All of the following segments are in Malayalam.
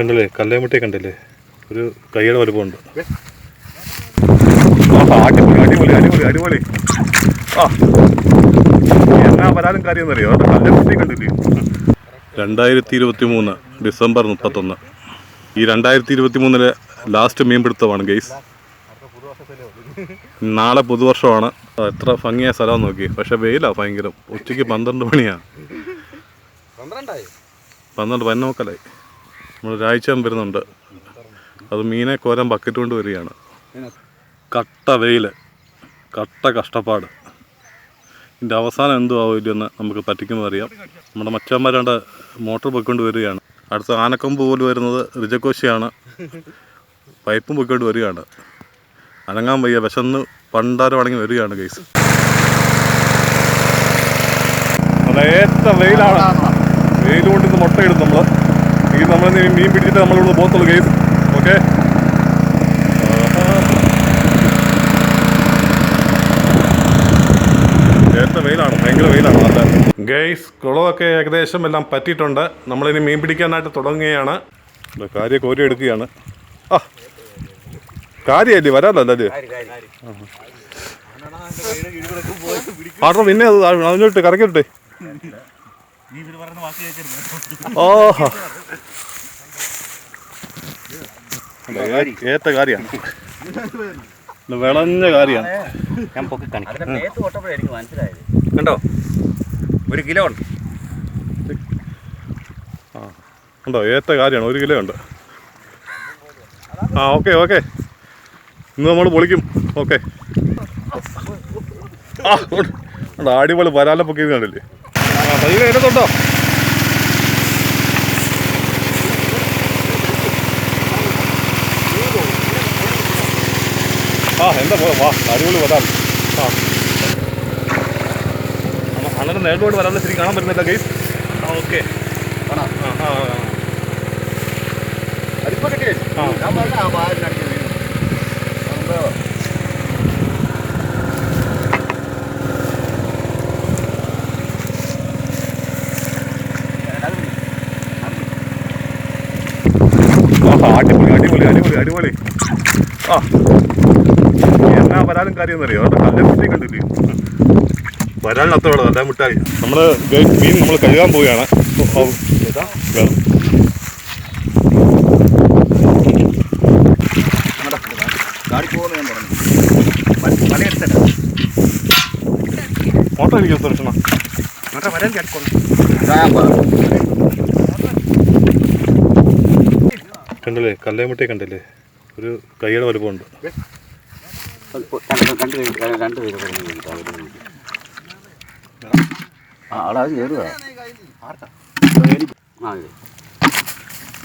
കണ്ടില്ലേ? കല്ലേമുട്ടി കണ്ടില്ലേ? ഒരു കൈയുടെ വലുപ്പമുണ്ട്. അടിപൊളി അടിപൊളി അടിപൊളി അടിപൊളി. ആ. എന്നാ വരാനും കാര്യം എന്നറിയോ അത് കല്ലേമുട്ടി കണ്ടില്ലേ? രണ്ടായിരത്തി ഇരുപത്തി മൂന്ന് ഡിസംബർ മുപ്പത്തൊന്ന്. ഈ രണ്ടായിരത്തി ഇരുപത്തി മൂന്നിലെ ലാസ്റ്റ് മീൻപിടുത്തമാണ് ഗെയ്സ് നാളെ പുതുവർഷമാണ്. എത്ര ഭംഗിയായ സ്ഥലം നോക്കി പക്ഷെ വെയിലാ ഭയങ്കര. ഉച്ചയ്ക്ക് പന്ത്രണ്ട് മണിയാണ് പന്ത്രണ്ട് പന്ത്രണ്ട് പതിനോക്കലായി നമ്മൾ ഒരാഴ്ച വരുന്നുണ്ട്. അത് മീനെ കോരാൻ ബക്കറ്റ് കൊണ്ട് വരികയാണ്. കട്ട വെയിൽ കട്ട കഷ്ടപ്പാട്. ഇതിന്റെ അവസാനം എന്തോ ആവില്ലെന്ന് നമുക്ക് പറ്റിക്കുമ്പോൾ അറിയാം. നമ്മുടെ മച്ചന്മാരാണ്ട് മോട്ടോർ പൊയ്ക്കൊണ്ട് വരികയാണ്. അടുത്ത ആനക്കൊമ്പ് പോലും വരുന്നത് റിജക്കോശിയാണ് പൈപ്പും പൊയ്ക്കൊണ്ട് വരികയാണ്. അനങ്ങാൻ വയ്യ വിശന്ന് പണ്ടാരം അടങ്ങി വരികയാണ് കേസ് വെയിലാണ്. വെയിൽ മുട്ടയിടും നമ്മൾ ഈ നമ്മൾ മീൻ പിടിച്ചിട്ട് നമ്മളിവിടെ പോകത്തുള്ളൂ കേസ് ഓക്കെ ഏറ്റവും വെയിലാണ് ഭയങ്കര വെയിലാണ് നല്ല. ഗെയ്സ് കുളമൊക്കെ ഏകദേശം എല്ലാം പറ്റിയിട്ടുണ്ട്. നമ്മളിനി മീൻ പിടിക്കാനായിട്ട് തുടങ്ങുകയാണ്. കാര്യം കോരി എടുക്കുകയാണ്. ആ. കാര്യമല്ലേ വരാമല്ലോ അല്ലേ ആട്ടോ പിന്നെ അത് അതിനോട്ട് കറക്കിട്ടെ ഓഹോ. ഏത്ത കാര്യമാണ് വിളഞ്ഞ കാര്യമാണ് ഞാൻ പൊക്കി കാണിക്കാം. മനസ്സിലായത്. കണ്ടോ? ഒരു കിലോ ഉണ്ട്. ഉണ്ടോ? ഏത്ത കാര്യമാണ് ഒരു കിലോ ഉണ്ട്. ആ ഓക്കെ ഓക്കെ. ഇന്ന് നമ്മൾ പൊളിക്കും. ഓക്കെ. ആ ഉണ്ട്. അടിപൊളി വരാല പൊക്കി കണ്ടില്ലേ? പയ്യ എടുത്തുണ്ടോ ആ എന്താ വാ അടിപൊളി വരാൽ ആ. അങ്ങനെ നേരിട്ട് വരാൻ ശരി കാണാൻ പറ്റുന്നില്ല ഗൈസ് ആ ഓക്കെ. ആ ആ ആ. പറഞ്ഞ ആ അടിപൊളി അടിപൊളി അടിപൊളി. ആ. എന്നാ വരാനും കാര്യം എന്നറിയോ? അവിടെ കണ്ടില്ലേ മുട്ടി കണ്ടില്ലേ? വരാനത്തോടെ നല്ല മുട്ടായി. നമ്മൾ മീൻ നമ്മൾ കഴുകാൻ പോവുകയാണ്. ഫോട്ടോ എനിക്ക് സുരക്ഷണം വരാൻ കേൾക്കുന്നു കണ്ടില്ലേ? കല്ലേമുട്ടി കണ്ടില്ലേ? ഒരു കൈയുടെ വലുപ്പമുണ്ട്.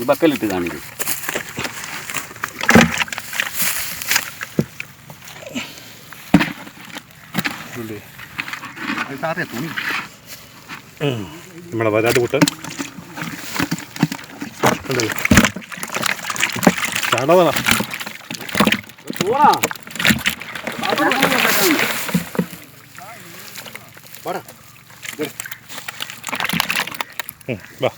ബക്കലിട്ട് കാണിക്കും. തുണി. നമ്മുടെ വരാട്ട് കൂട്ടൻ. കണ്ടില്ലേ? ചാടവനാ വാ.